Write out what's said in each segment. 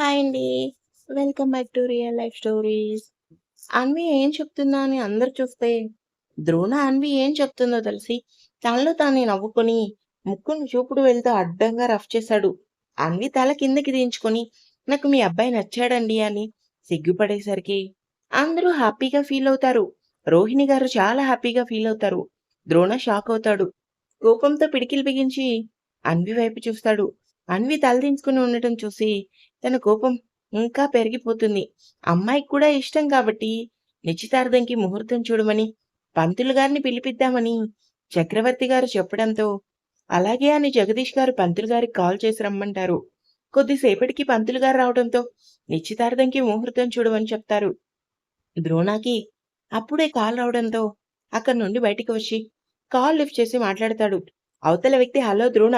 Hi అండి. Welcome back to real life stories. Anvi ఏం చెప్తుందా అని అందరూ చూస్తే, ద్రోణ అన్వి ఏం చెప్తుందో తెలిసి తనలో తానే నవ్వుకొని ముక్కును చూపుడు వెళ్తూ అడ్డంగా రఫ్ చేశాడు. అన్వి తల కిందకి దించుకొని నాకు మీ అబ్బాయి నచ్చాడండి అని సిగ్గుపడేసరికి అందరూ హ్యాపీగా ఫీల్ అవుతారు. రోహిణి గారు చాలా హ్యాపీగా ఫీల్ అవుతారు. ద్రోణ షాక్ అవుతాడు. కోపంతో పిడికిలు బిగించి అన్వి వైపు చూస్తాడు. అన్వి తలదించుకుని ఉండటం చూసి తన కోపం ఇంకా పెరిగిపోతుంది. అమ్మాయికి కూడా ఇష్టం కాబట్టి నిశ్చితార్థంకి ముహూర్తం చూడమని పంతులు గారిని పిలిపిద్దామని చక్రవర్తి గారు చెప్పడంతో అలాగే అని జగదీష్ గారు పంతులు గారికి కాల్ చేసి రమ్మంటారు. కొద్దిసేపటికి పంతులు గారు రావడంతో నిశ్చితార్థంకి ముహూర్తం చూడమని చెప్తారు. ద్రోణాకి అప్పుడే కాల్ రావడంతో అక్కడి నుండి బయటికి వచ్చి కాల్ లిఫ్ట్ చేసి మాట్లాడతాడు. అవతల వ్యక్తి హలో ద్రోణ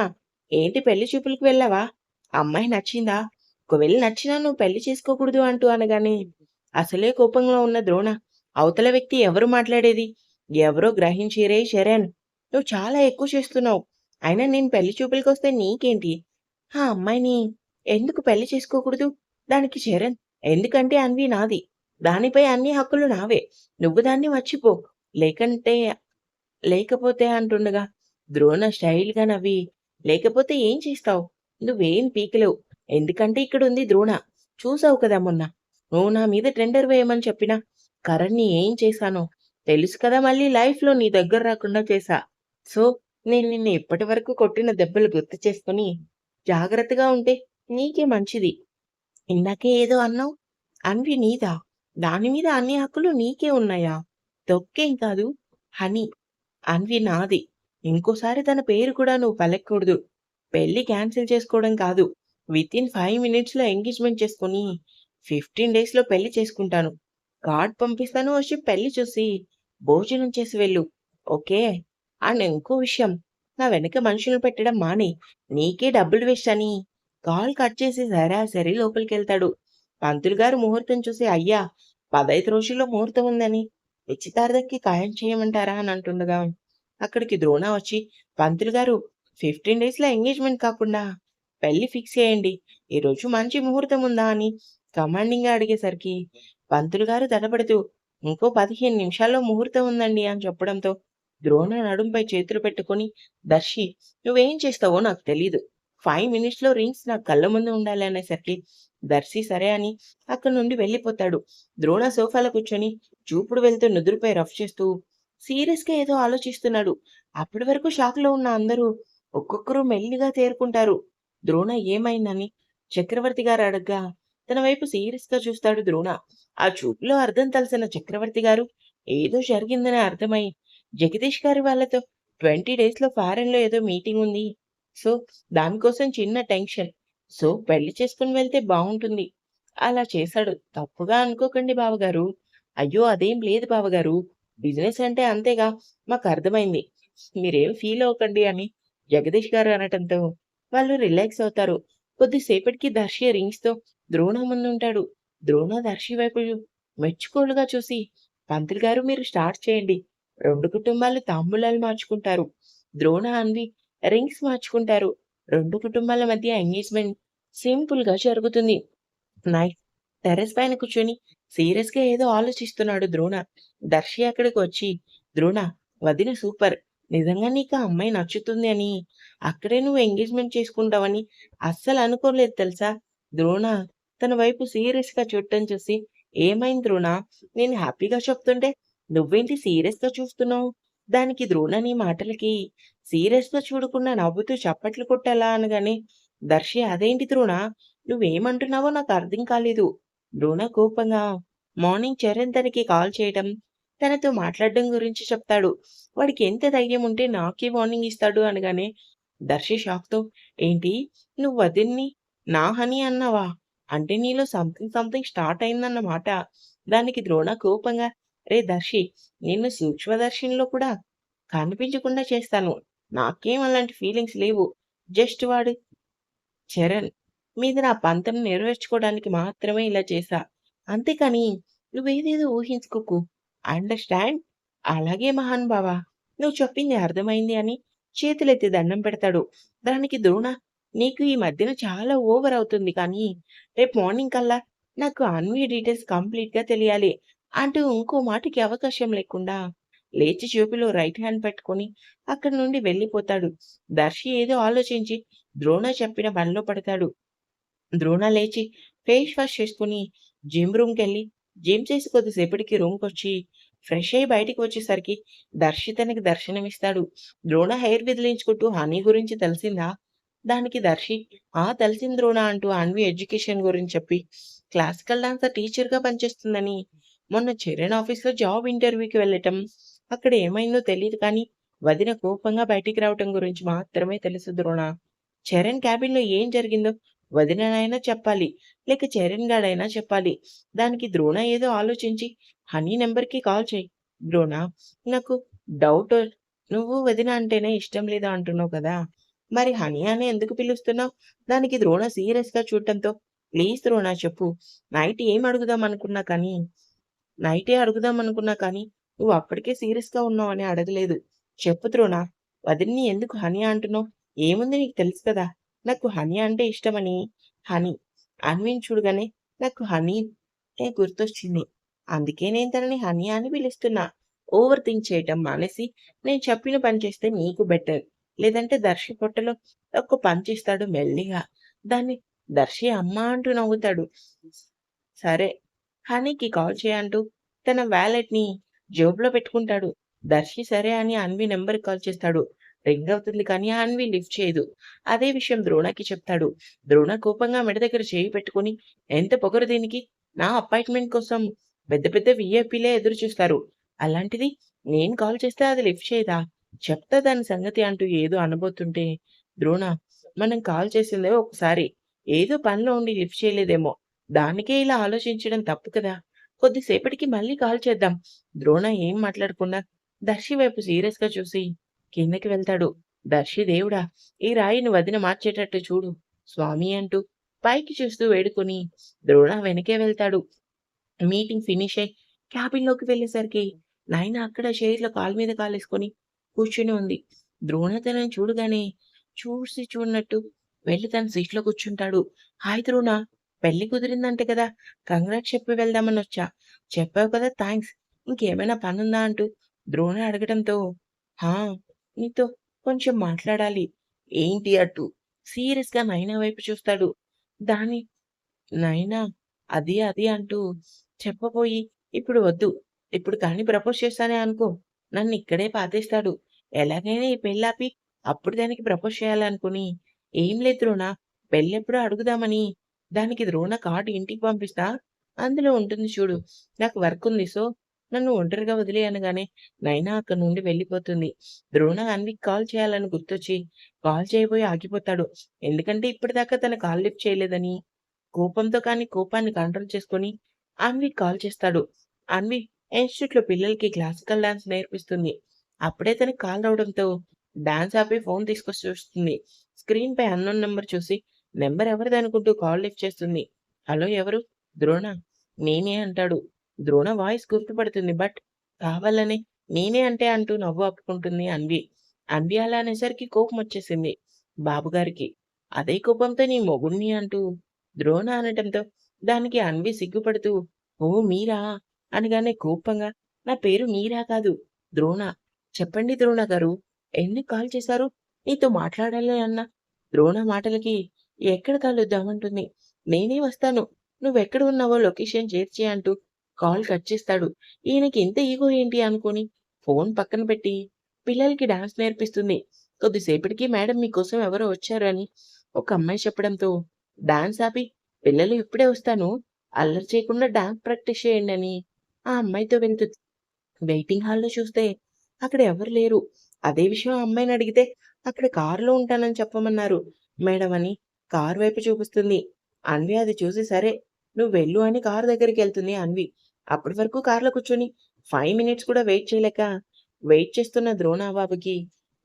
ఏంటి పెళ్ళి చూపులకు వెళ్ళావా? అమ్మాయి నచ్చిందా? ఒకవేళ నచ్చినా నువ్వు పెళ్ళి చేసుకోకూడదు అంటూ అనగానే అసలే కోపంలో ఉన్న ద్రోణ అవతల వ్యక్తి ఎవరు మాట్లాడేది? ఎవరో గ్రహించి రే శరణ్ నువ్వు చాలా ఎక్కువ చేస్తున్నావు. అయినా నేను పెళ్ళి చూపులకొస్తే నీకేంటి? ఆ అమ్మాయిని ఎందుకు పెళ్ళి చేసుకోకూడదు? దానికి శరణ్ ఎందుకంటే అన్వి నాది. దానిపై అన్ని హక్కులు నావే. నువ్వు దాన్ని మర్చిపో. లేకంటే లేకపోతే అంటుండగా ద్రోణ స్టైల్‌గా నవ్వి లేకపోతే ఏం చేస్తావు? నువ్వేం పీకలేవు. ఎందుకంటే ఇక్కడుంది ద్రోణ. చూసావు కదా మొన్న. నువ్వు నా మీద టెండర్ వేయమని చెప్పిన కరణ్‌ని ఏం చేశానో తెలుసు కదా మళ్ళీ లైఫ్‌లో నీ దగ్గర రాకుండా చేశా. సో, నేను నిన్ను ఇప్పటివరకు కొట్టిన దెబ్బలు గుర్తు చేసుకుని జాగ్రత్తగా ఉంటే నీకే మంచిది. ఇందాకే ఏదో అన్నావు? అన్వి నీదా? దాని మీద అన్ని హక్కులు నీకే ఉన్నాయా? తొక్కేం కాదు. హనీ. అన్వి నాది. ఇంకోసారి తన పేరు కూడా నువ్వు పలకకూడదు. పెళ్ళి క్యాన్సిల్ చేసుకోవడం కాదు. వితిన్ ఫైవ్ మినిట్స్‌లో ఎంగేజ్‌మెంట్ చేసుకొని 15 డేస్‌లో పెళ్ళి చేసుకుంటాను. కార్డ్ పంపిస్తాను వచ్చి పెళ్ళి చూసి భోజనం చేసి వెళ్ళు. ఓకే. అండ్ ఇంకో విషయం నా వెనక మనుషులు పెట్టడం మానే నీకే డబ్బులు వేస్ట్ అని కాల్ కట్ చేసి సరాసరి లోపలికెళ్తాడు. పంతులు గారు ముహూర్తం చూసి అయ్యా 15 రోజుల్లో ముహూర్తం ఉందని నిశ్చితార్థంకి ఖాయం చేయమంటారా అని అంటుండగా అక్కడికి ద్రోణ వచ్చి పంతులు గారు 15 డేస్‌లో ఎంగేజ్‌మెంట్ కాకుండా పెళ్ళి ఫిక్స్ చేయండి. ఈరోజు మంచి ముహూర్తం ఉందా అని కమాండింగ్‌గా అడిగేసరికి పంతులు గారు తడబడుతూ ఇంకో 15 నిమిషాల్లో ముహూర్తం ఉందండి అని చెప్పడంతో ద్రోణ నడుంపై చేతులు పెట్టుకొని దర్శి నువ్వేం చేస్తావో నాకు తెలీదు. ఫైవ్ మినిట్స్‌లో రింగ్స్ నా కళ్ళ ముందు ఉండాలి అనేసరికి దర్శి సరే అని అక్కడి నుండి వెళ్ళిపోతాడు. ద్రోణ సోఫాలో కూర్చొని చూపుడు వెళ్తూ నుదురుపై రఫ్ చేస్తూ సీరియస్‌గా ఏదో ఆలోచిస్తున్నాడు. అప్పటి వరకు షాక్‌లో ఉన్న అందరూ ఒక్కొక్కరు మెల్లిగా తేరుకుంటారు. ద్రోణ ఏమైందని చక్రవర్తి గారు అడగ్గా తన వైపు సీరియస్‌గా చూస్తాడు ద్రోణ. ఆ చూపులో అర్థం తెలిసిన చక్రవర్తి గారు ఏదో జరిగిందని అర్థమై జగదీష్ గారి వాళ్ళతో 20 డేస్‌లో ఫారెన్‌లో ఏదో మీటింగ్ ఉంది. సో, దానికోసం చిన్న టెన్షన్. సో, పెళ్ళి చేసుకొని వెళ్తే బాగుంటుంది అలా చేశాడు. తప్పుగా అనుకోకండి బావగారు. అయ్యో! అదేం లేదు బావగారు. బిజినెస్ అంటే అంతేగా మాకు అర్థమైంది మీరేం ఫీల్ అవ్వకండి అని జగదీష్ గారు అనటంతో వాళ్ళు రిలాక్స్ అవుతారు. కొద్దిసేపటికి దర్శి రింగ్స్‌తో ద్రోణ ముందుంటాడు. ద్రోణ దర్శి వైపు మెచ్చుకోలుగా చూసి పంతులు గారు మీరు స్టార్ట్ చేయండి. రెండు కుటుంబాలు తాంబూలాలు మార్చుకుంటారు. ద్రోణ, అన్వి రింగ్స్ మార్చుకుంటారు. రెండు కుటుంబాల మధ్య ఎంగేజ్‌మెంట్ సింపుల్‌గా జరుగుతుంది. నైట్ టెర్రస్ పైన కూర్చొని సీరియస్‌గా ఏదో ఆలోచిస్తున్నాడు ద్రోణ. దర్శి అక్కడికి వచ్చి ద్రోణ వదిన సూపర్. నిజంగా నీకు ఆ అమ్మాయి నచ్చుతుంది అని అక్కడే నువ్వు ఎంగేజ్‌మెంట్ చేసుకుంటావని అస్సలు అనుకోలేదు తెలుసా? ద్రోణ తన వైపు సీరియస్‌గా చూడటం చూసి ఏమైంది ద్రోణ? నేను హ్యాపీగా చెప్తుంటే నువ్వేంటి సీరియస్‌గా చూస్తున్నావు? దానికి ద్రోణ నీ మాటలకి సీరియస్‌గా చూడకుండా నవ్వుతూ చప్పట్లు కొట్టాలా అనగానే దర్శి అదేంటి ద్రోణ? నువ్వేమంటున్నావో నాకు అర్థం కాలేదు. ద్రోణ కోపంగా మార్నింగ్ చరణ్ తనకి కాల్ చేయడం, తనతో మాట్లాడడం గురించి చెప్తాడు. వాడికి ఎంత ధైర్యం ఉంటే నాకే వార్నింగ్ ఇస్తాడు అనగానే దర్శి షాక్‌తో ఏంటి? నువ్వు వదిన్ని నా హనీ అన్నావా? అంటే నీలో సంథింగ్ సంథింగ్ స్టార్ట్ అయిందన్నమాట. దానికి ద్రోణ కోపంగా రే దర్శి నిన్ను సూక్ష్మదర్శినిలో కూడా కనిపించకుండా చేస్తాను. నాకేం అలాంటి ఫీలింగ్స్ లేవు. జస్ట్ వాడు చరణ్ మీద నా పంతం నెరవేర్చుకోవడానికి మాత్రమే ఇలా చేశా. అంతేకాని నువ్వేదేదో ఊహించుకోకు. అండర్‌స్టాండ్? అలాగే మహానుభావా! నువ్వు చెప్పింది అర్థమైంది అని చేతులెత్తి దండం పెడతాడు. దానికి ద్రోణ నీకు ఈ మధ్యన చాలా ఓవర్ అవుతుంది కానీ రేపు మార్నింగ్ కల్లా నాకు అన్వీ డీటెయిల్స్ కంప్లీట్‌గా తెలియాలి. అంటూ ఇంకో మాటకి అవకాశం లేకుండా లేచి చూపులో రైట్ హ్యాండ్ పెట్టుకొని అక్కడి నుండి వెళ్ళిపోతాడు. దర్శి ఏదో ఆలోచించి ద్రోణ చెప్పిన పనిలో పడతాడు. ద్రోణ లేచి ఫేస్ వాష్ చేసుకొని జిమ్ రూమ్కి వెళ్ళి జిమ్ చేసి కొద్దిసేపటికి రూమ్‌కొచ్చి ఫ్రెష్ అయ్యి బయటికి వచ్చేసరికి దర్శితనికి దర్శనమిస్తాడు. ద్రోణ హెయిర్ విదిలించుకుంటూ హనీ గురించి తెలిసిందా? దానికి దర్శి ఆ! తెలిసింది ద్రోణ అంటూ అన్వి ఎడ్యుకేషన్ గురించి చెప్పి క్లాసికల్ డాన్సర్ టీచర్‌గా పనిచేస్తుందని, మొన్న చరణ్ ఆఫీస్‌లో జాబ్ ఇంటర్వ్యూకి వెళ్ళటం, అక్కడ ఏమైందో తెలియదు కానీ వదిన కోపంగా బయటికి రావటం గురించి మాత్రమే తెలుసు ద్రోణ. చరణ్ క్యాబిన్‌లో ఏం జరిగిందో వదిననైనా చెప్పాలి. లేక చరణ్ గాడైనా చెప్పాలి. దానికి ద్రోణ ఏదో ఆలోచించి హనీ నెంబర్కి కాల్ చేయి ద్రోణ నాకు డౌట్ నువ్వు వదిన అంటేనే ఇష్టం లేదా అంటున్నావు కదా! మరి హనీ అని ఎందుకు పిలుస్తున్నావు? దానికి ద్రోణ సీరియస్‌గా చూడటంతో ప్లీజ్ ద్రోణ చెప్పు. నైట్ ఏం అడుగుదాం అనుకున్నా కానీ నైటే అడుగుదాం అనుకున్నా కానీ నువ్వు అప్పటికే సీరియస్‌గా ఉన్నావని అడగలేదు. చెప్పు ద్రోణ. వదిన్ని ఎందుకు హనీ అంటున్నావు? ఏముంది నీకు తెలుసు కదా! నాకు హనీ అంటే ఇష్టమని. హనీ. అన్విని చూడగానే నాకు హనీ గుర్తొచ్చింది. అందుకే నేను తనని హనీ అని పిలుస్తున్నా. ఓవర్ థింక్ చేయటం మానేసి నేను చెప్పిన పని చేస్తే నీకు బెటర్. లేదంటే దర్శి పొట్టలో ఒక చేస్తాడు మెల్లిగా. దాన్ని దర్శి అమ్మ అంటూ నవ్వుతాడు. సరే. హనీకి కాల్ చేయంటూ అంటూ తన వ్యాలెట్ని జేబులో పెట్టుకుంటాడు. దర్శి సరే అని అన్వి నెంబర్ కాల్ చేస్తాడు. రింగ్ అవుతుంది కానీ అన్వి లిఫ్ట్ చేయదు. అదే విషయం ద్రోణకి చెప్తాడు. ద్రోణ కోపంగా మెడ దగ్గర చేయి పెట్టుకొని ఎంత పొగరు దీనికి? నా అపాయింట్‌మెంట్ కోసం పెద్ద పెద్ద విఐపీలే ఎదురు చూస్తారు. అలాంటిది నేను కాల్ చేస్తే అది లిఫ్ట్ చేయదా? చెప్తా దాని సంగతి అంటూ ఏదో అనబోతుంటే ద్రోణ మనం కాల్ చేసిందే ఒకసారి. ఏదో పనిలో ఉండి లిఫ్ట్ చేయలేదేమో. దానికే ఇలా ఆలోచించడం తప్పు కదా! కొద్దిసేపటికి మళ్ళీ కాల్ చేద్దాం. ద్రోణ ఏం మాట్లాడుకున్నా దర్శి వైపు సీరియస్‌గా చూసి కిందకి వెళ్తాడు. దర్శి దేవుడా! ఈ రాయిని వదిన మార్చేటట్టు చూడు స్వామి అంటూ పైకి చూస్తూ వేడుకొని ద్రోణ వెనకే వెళ్తాడు. మీటింగ్ ఫినిష్ అయ్యి క్యాబిన్‌లోకి వెళ్ళేసరికి నాయన అక్కడ షేర్లో కాలు మీద కాలేసుకొని కూర్చుని ఉంది. ద్రోణ తనని చూడగానే చూసి చూడనట్టు వెళ్ళి తన సీట్‌లో కూర్చుంటాడు. హాయ్ ద్రోణ! పెళ్ళి కుదిరిందంట కదా! కంగ్రాట్స్ చెప్పి వెళ్దామని వచ్చా చెప్పావు కదా థ్యాంక్స్ ఇంకేమైనా పనుందా అంటూ ద్రోణ అడగటంతో హా! నీతో కొంచెం మాట్లాడాలి. ఏంటి అటు సీరియస్‌గా నైనా వైపు చూస్తాడు. దాని నైనా అది అది అంటూ చెప్పబోయి ఇప్పుడు వద్దు. ఇప్పుడు కానీ ప్రపోజ్ చేస్తానే అనుకో నన్ను ఇక్కడే పాతేస్తాడు. ఎలాగైనా ఈ పెళ్ళాపి అప్పుడు దానికి ప్రపోజ్ చేయాలనుకుని ఏం లేదు ద్రోణ పెళ్ళెప్పుడు అడుగుదామని దానికి ద్రోణ కార్డు ఇంటికి పంపిస్తా. అందులో ఉంటుంది చూడు. నాకు వర్క్ ఉంది. సో నన్ను ఒంటరిగా వదిలేయనగానే నైనా అక్కడి నుండి వెళ్ళిపోతుంది. ద్రోణ అన్వికి కాల్ చేయాలని గుర్తొచ్చి కాల్ చేయబోయి ఆగిపోతాడు. ఎందుకంటే ఇప్పటిదాకా తన కాల్ లిఫ్ట్ చేయలేదని కోపంతో కానీ కోపాన్ని కంట్రోల్ చేసుకొని అన్వి కాల్ చేస్తాడు. అన్వి ఇన్‌స్టిట్యూట్‌లో పిల్లలకి క్లాసికల్ డాన్స్ నేర్పిస్తుంది. అప్పుడే తనకి కాల్ రావడంతో డాన్స్ ఆపి ఫోన్ తీసుకొచ్చి చూస్తుంది. స్క్రీన్‌పై అన్‌నోన్ నెంబర్ చూసి నంబర్ ఎవరిదనుకుంటూ కాల్ లిఫ్ట్ చేస్తుంది. హలో ఎవరు? ద్రోణ. నేనే అంటాడు. ద్రోణ వాయిస్ గుర్తుపడుతుంది. బట్ కావాలని నేనే అంటే అంటూ నవ్వు ఆపుకుంటుంది అన్వి. అన్వి అలా అనేసరికి కోపం వచ్చేసింది బాబుగారికి. అదే కోపంతో నీ మొగుడిని అంటూ ద్రోణ అనటంతో దానికి అన్వి సిగ్గుపడుతూ ఓ మీరా? అనగానే కోపంగా నా పేరు మీరా కాదు ద్రోణ. చెప్పండి ద్రోణ గారు. ఎందుకు కాల్ చేశారు? నీతో మాట్లాడాలి అన్నా. ద్రోణ మాటలకి ఎక్కడ కలుద్దామంటుంది. నేనే వస్తాను. నువ్వెక్కడ ఉన్నావో లొకేషన్ షేర్ అంటూ కాల్ కట్ చేస్తాడు. ఈయనకి ఇంత ఈగో ఏంటి అనుకుని ఫోన్ పక్కన పెట్టి పిల్లలకి డాన్స్ నేర్పిస్తుంది. కొద్దిసేపటికి మేడం మీకోసం ఎవరో వచ్చారు అని ఒక అమ్మాయి చెప్పడంతో డాన్స్ ఆపి పిల్లలు ఇప్పుడే వస్తాను. అల్లరి చేయకుండా డాన్స్ ప్రాక్టీస్ చేయండి అని ఆ అమ్మాయితో వెళ్తుంది. వెయిటింగ్ హాల్‌లో చూస్తే అక్కడ ఎవరు లేరు. అదే విషయం ఆ అమ్మాయిని అడిగితే అక్కడ కారులో ఉంటానని చెప్పమన్నారు మేడం అని కార్ వైపు చూపిస్తుంది. అన్వి అది చూసి సరే నువ్వు వెళ్ళు అని కార్ దగ్గరికెళ్తుంది అన్వి. అప్పటి వరకు కార్‌లో కూర్చొని ఫైవ్ మినిట్స్ కూడా వెయిట్ చేయలేక వెయిట్ చేస్తున్న ద్రోణ బాబుకి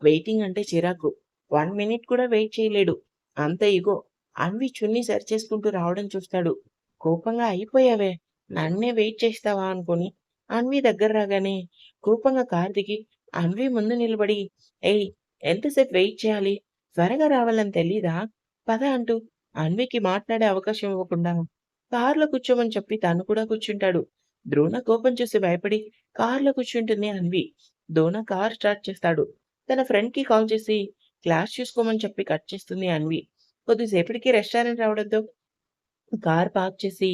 వెయిటింగ్ అంటే చిరాకు. వన్ మినిట్ కూడా వెయిట్ చేయలేడు. అంత ఇగో. అన్వి చున్నీ సరిచేసుకుంటూ రావడం చూస్తాడు. కోపంగా అయిపోయావే నన్నే వెయిట్ చేస్తావా అనుకుని అన్వి దగ్గర రాగానే కోపంగా కారు దిగి అన్వి ముందు నిలబడి ఏయ్! ఎంతసేపు వెయిట్ చేయాలి? త్వరగా రావాలని తెలీదా? పద అంటూ అన్వికి మాట్లాడే అవకాశం ఇవ్వకుండా కారులో కూర్చోమని చెప్పి తను కూడా కూర్చుంటాడు. ద్రోణ కోపం చూసి భయపడి కారులో కూర్చుంటుంది అన్వి. ద్రోణ కార్ స్టార్ట్ చేస్తాడు. తన ఫ్రెండ్‌కి కాల్ చేసి క్లాస్ చూసుకోమని చెప్పి కట్ చేస్తుంది అన్వి. కొద్దిసేపటికి రెస్టారెంట్ రావడంతో కార్ పార్క్ చేసి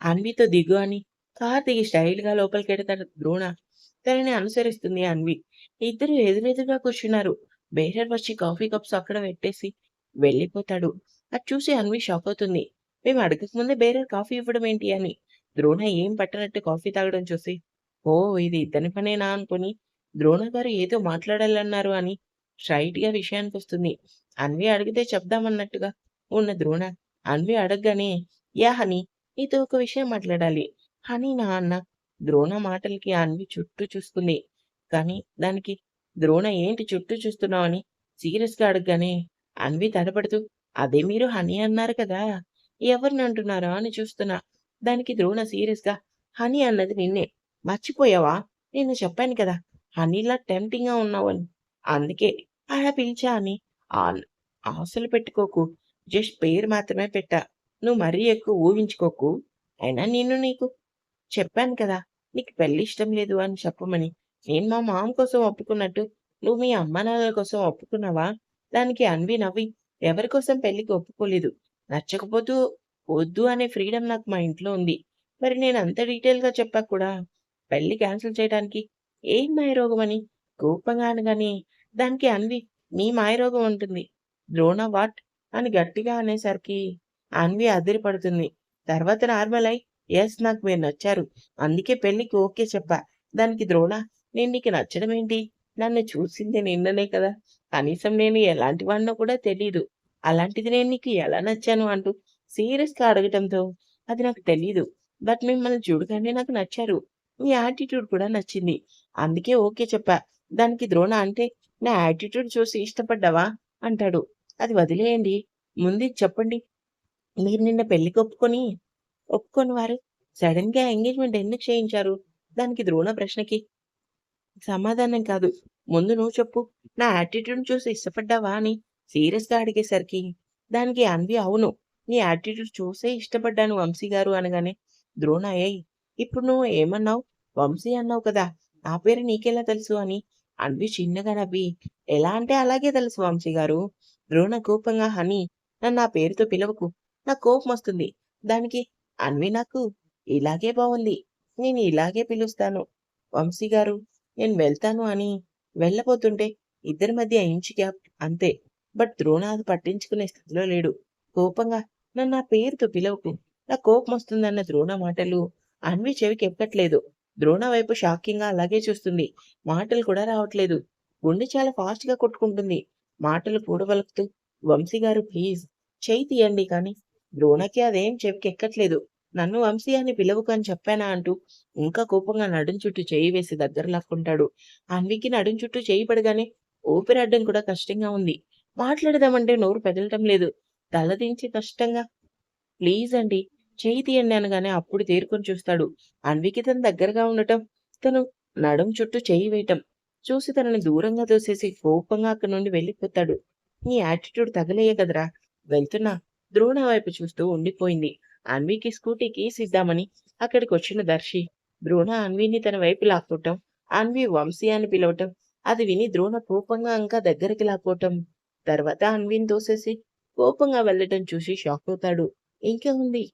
అన్వితో దిగు అని కార్ దిగి స్టైల్‌గా లోపలికెడతాడు ద్రోణ. తనని అనుసరిస్తుంది అన్వి. ఇద్దరు ఎదురెదురుగా కూర్చున్నారు. బేరర్ వచ్చి కాఫీ కప్స్ అక్కడ పెట్టేసి వెళ్ళిపోతాడు. అది చూసి అన్వి షాక్ అవుతుంది. మేము అడగకముందే బేరర్ కాఫీ ఇవ్వడం ఏంటి అని. ద్రోణ ఏం పట్టనట్టు కాఫీ తాగడం చూసి ఓ ఇది ఇతని పనేనా అనుకుని ద్రోణ గారు ఏదో మాట్లాడాలన్నారు అని గా విషయానికి వస్తుంది అన్వి అడిగితే చెప్దామన్నట్టుగా ఉన్న ద్రోణ అన్వి అడగగానే యా హనీ నీతో ఒక విషయం మాట్లాడాలి. హనీనా అన్న ద్రోణ మాటలకి అన్వి చుట్టూ చూసుకుంది. కానీ దానికి ద్రోణ ఏంటి చుట్టూ చూస్తున్నావని సీరియస్‌గా అడగగానే అన్వి తడబడుతూ అదే మీరు హనీ అన్నారు కదా! ఎవరిని అంటున్నారా అని చూస్తున్నా. దానికి ద్రోణ సీరియస్‌గా హనీ అన్నది నిన్నే. మర్చిపోయావా? నేను చెప్పాను కదా! హనీలా టెంప్టింగ్‌గా ఉన్నావని. అందుకే అలా పిలిచా అని ఆశలు పెట్టుకోకు. జస్ట్ పేరు మాత్రమే పెట్టా. నువ్వు మరీ ఎక్కువ ఊహించుకోకు. అయినా నేను నీకు చెప్పాను కదా! నీకు పెళ్ళి ఇష్టం లేదు అని చెప్పమని. నేను మా మామ కోసం ఒప్పుకున్నట్టు నువ్వు మీ అమ్మానాన్నల కోసం ఒప్పుకున్నావా? దానికి అన్వి నవ్వి ఎవరి కోసం పెళ్ళికి ఒప్పుకోలేదు. నచ్చకపోతూ వద్దు అనే ఫ్రీడమ్ నాకు మా ఇంట్లో ఉంది. మరి నేను అంత డీటెయిల్‌గా చెప్పాక కూడా పెళ్ళి క్యాన్సిల్ చేయడానికి ఏం మాయరోగం అని కోపంగా అనగానే దానికి అన్వి మీ మాయరోగం ఉంటుంది ద్రోణ వాట్? అని గట్టిగా అనేసరికి అన్వి అదిరిపడుతుంది. తర్వాత నార్మల్ అయి ఎస్ నాకు మీరు నచ్చారు. అందుకే పెళ్ళికి ఓకే చెప్పా. దానికి ద్రోణ నేను నీకు నచ్చడం ఏంటి? నన్ను చూసింది నిన్ననే కదా! కనీసం నేను ఎలాంటి వాడినో కూడా తెలీదు. అలాంటిది నేను నీకు ఎలా నచ్చాను అంటూ సీరియస్‌గా అడగటంతో అది నాకు తెలీదు. బట్ మిమ్మల్ని చూడగానే నాకు నచ్చారు. మీ యాటిట్యూడ్ కూడా నచ్చింది. అందుకే ఓకే చెప్పా. దానికి ద్రోణ అంటే నా యాటిట్యూడ్ చూసి ఇష్టపడ్డావా? అంటాడు. అది వదిలేయండి. ముందు చెప్పండి. మీరు నిన్న పెళ్ళికి ఒప్పుకొని ఒప్పుకోని వారు సడెన్‌గా ఎంగేజ్‌మెంట్ ఎందుకు చేయించారు? దానికి ద్రోణ ప్రశ్నకి సమాధానం కాదు. ముందు నువ్వు చెప్పు. నా యాటిట్యూడ్ చూసి ఇష్టపడ్డావా? అని సీరియస్‌గా అడిగేసరికి దానికి అన్వి అవును. నీ యాటిట్యూడ్ చూసే ఇష్టపడ్డాను వంశీ గారు అనగానే ద్రోణ ఏయ్! ఇప్పుడు నువ్వు ఏమన్నావు? వంశీ అన్నావు కదా! నా పేరు నీకెలా తెలుసు? అని అన్వి చిన్నగా నవ్వి ఎలా అంటే అలాగే తెలుసు వంశీ గారు. ద్రోణ కోపంగా హనీ నన్ను ఆ పేరుతో పిలవకు. నా కోపం వస్తుంది దానికి అన్వి నాకు ఇలాగే బాగుంది నేను ఇలాగే పిలుస్తాను. వంశీ గారు నేను వెళ్తాను అని వెళ్ళబోతుంటే ఇద్దరి మధ్య ఇంచు గ్యాప్ అంతే. బట్ ద్రోణ అది పట్టించుకునే స్థితిలో లేడు. కోపంగా నన్ను ఆ పేరుతో పిలవకు. నా కోపం వస్తుందన్న ద్రోణ మాటలు అన్వి చెవికి ఎక్కట్లేదు. ద్రోణ వైపు షాకింగ్‌గా అలాగే చూస్తుంది. మాటలు కూడా రావట్లేదు. గుండె చాలా ఫాస్ట్‌గా కొట్టుకుంటుంది. మాటలు కూడవలుకుతూ వంశీ గారు ప్లీజ్ చేయి తీయండి కానీ ద్రోణకి అదేం చెవికి ఎక్కట్లేదు. నన్ను వంశీ అని పిలవకు చెప్పానా అంటూ ఇంకా కోపంగా నడుం చుట్టూ చేయి వేసి దగ్గర లాక్కుంటాడు. అన్వికి నడుం చుట్టూ చేయి పడగానే ఊపిరాడడం కూడా కష్టంగా ఉంది. మాట్లాడదామంటే నోరు పెదలటం లేదు. తలదించి కష్టంగా ప్లీజ్ అండి. చేయి తీయండి అనగానే అప్పుడు తేరుకొని చూస్తాడు. అన్వికి తన దగ్గరగా ఉండటం, తను నడుం చుట్టూ చేయి వేయటం చూసి తనని దూరంగా తోసేసి కోపంగా అక్కడి నుండి వెళ్ళిపోతాడు. నీ యాటిట్యూడ్ తగలేయే కదరా! వెళ్తున్నా. ద్రోణ వైపు చూస్తూ ఉండిపోయింది. అన్వికి స్కూటీ కీస్ ఇద్దామని అక్కడికొచ్చిన దర్శి ద్రోణ అన్విని తన వైపు లాక్కోవటం, అన్వి వంశీ అని పిలవటం, అది విని ద్రోణ కోపంగా ఇంకా దగ్గరికి లాక్కోవటం, తర్వాత అన్విని తోసేసి కోపంగా వెళ్ళటం చూసి షాక్ అవుతాడు. ఇంకా ఉంది.